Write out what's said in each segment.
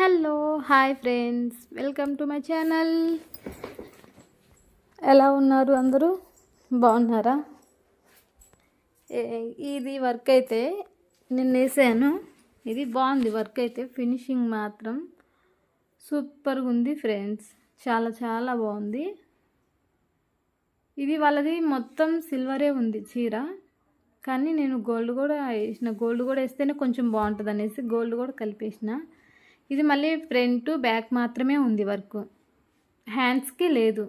Hello hi friends. Welcome to my channel. ఎలా ఉన్నారు అందరూ? బాగున్నారా? ఏ- ఇది వర్క్ అయితే నేను వేసాను. ఇది బాగుంది వర్క్ అయితే. ఫినిషింగ్ మాత్రం సూపర్గా ఉంది ఫ్రెండ్స్. చాలా చాలా బాగుంది. ఇది వాళ్ళది మొత్తం సిల్వరే ఉంది చీర. కానీ నేను గోల్డ్ కూడా వేసిన. గోల్డ్ కూడా వేస్తేనే కొంచెం బాగుంటుంది అనేసి గోల్డ్ కూడా కలిపేసిన. ఇది మళ్ళీ ఫ్రంట్ బ్యాక్ మాత్రమే ఉంది వర్క్ హ్యాండ్స్కి లేదు.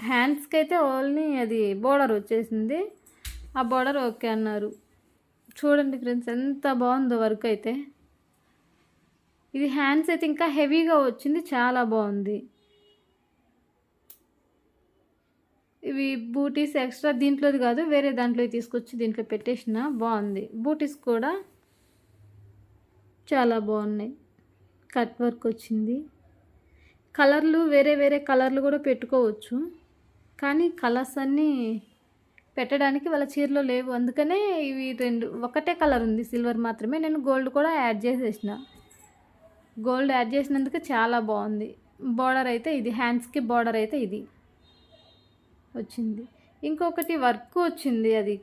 హ్యాండ్స్కి అయితే ఓన్లీ అది బోర్డర్ వచ్చేసింది. ఆ బోర్డర్ ఓకే అన్నారు. చూడండి ఫ్రెండ్స్ ఎంత బాగుందో వర్క్ అయితే. ఇది హ్యాండ్స్ అయితే ఇంకా హెవీగా వచ్చింది చాలా బాగుంది. ఇవి బూటీస్ ఎక్స్ట్రా దీంట్లోది కాదు వేరే దాంట్లో తీసుకొచ్చి దీంట్లో పెట్టేసిన బాగుంది. బూటీస్ కూడా చాలా బాగున్నాయి. కట్ వర్క్ వచ్చింది. కలర్లు వేరే వేరే కలర్లు కూడా పెట్టుకోవచ్చు. కానీ కలర్స్ అన్నీ పెట్టడానికి వాళ్ళ చీరలో లేవు. అందుకనే ఇవి రెండు ఒకటే కలర్ ఉంది సిల్వర్ మాత్రమే. నేను గోల్డ్ కూడా యాడ్ చేసేసిన. గోల్డ్ యాడ్ చేసినందుకు చాలా బాగుంది. బార్డర్ అయితే ఇది హ్యాండ్స్కి బార్డర్ అయితే ఇది వచ్చింది. ఇంకొకటి వర్క్ వచ్చింది అది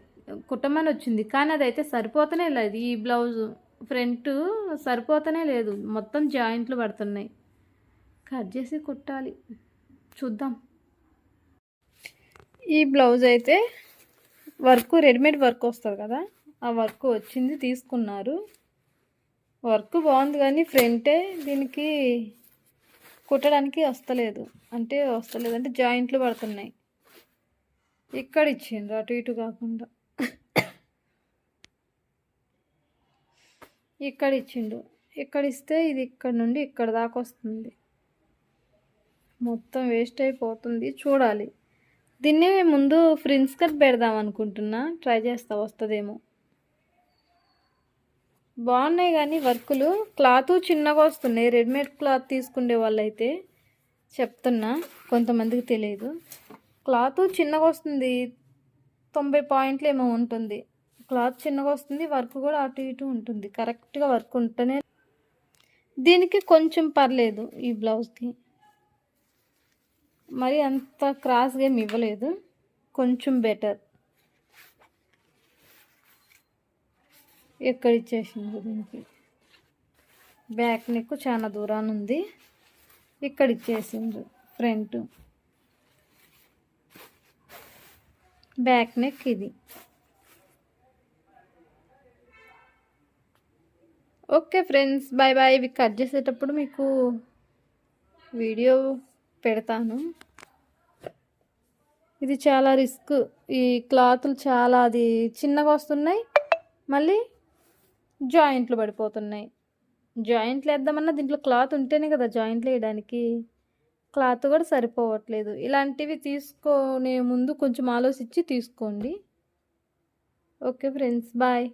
కుట్టమని వచ్చింది. కానీ అది అయితే సరిపోతనే లేదు. ఈ బ్లౌజు ఫ్రంట్ సరిపోతనే లేదు. మొత్తం జాయింట్లు పడుతున్నాయి. కట్ చేసి కుట్టాలి. చూద్దాం. ఈ బ్లౌజ్ అయితే వర్క్ రెడీమేడ్ వర్క్ వస్తుంది కదా? ఆ వర్క్ వచ్చింది తీసుకున్నారు. వర్క్ బాగుంది కానీ ఫ్రంటే దీనికి కుట్టడానికి వస్తలేదు. అంటే వస్తలేదు అంటే జాయింట్లు పడుతున్నాయి. ఇక్కడ ఇచ్చిండ్రు అటు ఇటు కాకుండా. ఇక్కడ ఇచ్చిండు ఇక్కడ ఇస్తే ఇది ఇక్కడ నుండి ఇక్కడ దాకా వస్తుంది. మొత్తం వేస్ట్ అయిపోతుంది. చూడాలి. దీన్ని ముందు ఫ్రిన్స్ కట్ పెడదాం అనుకుంటున్నా. ట్రై చేస్తా వస్తుందేమో. బాగున్నాయి కానీ వర్కులు. క్లాత్ చిన్నగా వస్తున్నాయి. రెడీమేడ్ క్లాత్ తీసుకునే వాళ్ళైతే చెప్తున్నా. కొంతమందికి తెలియదు క్లాత్ చిన్నగా వస్తుంది. తొంభై పాయింట్లు ఏమో ఉంటుంది. క్లాత్ చిన్నగా వస్తుంది వర్క్ కూడా అటు ఇటు ఉంటుంది. కరెక్ట్గా వర్క్ ఉంటేనే దీనికి కొంచెం పర్లేదు ఈ బ్లౌజ్కి. మరి అంత క్రాస్గా ఏమి ఇవ్వలేదు కొంచెం బెటర్ ఎక్కడ ఇచ్చేసింది దీనికి? బ్యాక్ నెక్ చాలా దూరాన ఉంది ఇక్కడ ఇచ్చేసిండ్రు ఫ్రంట్ బ్యాక్ నెక్ ఇది. ఓకే ఫ్రెండ్స్ బాయ్ బాయ్ ఇవి కట్ చేసేటప్పుడు మీకు వీడియో పెడతాను. ఇది చాలా రిస్క్. ఈ క్లాతులు చాలా అది చిన్నగా వస్తున్నాయి మళ్ళీ జాయింట్లు పడిపోతున్నాయి. జాయింట్లు వేద్దామన్నా దీంట్లో క్లాత్ ఉంటేనే కదా జాయింట్లు వేయడానికి. క్లాత్ కూడా సరిపోవట్లేదు. ఇలాంటివి తీసుకునే ముందు కొంచెం ఆలోచించి తీసుకోండి. Okay friends bye.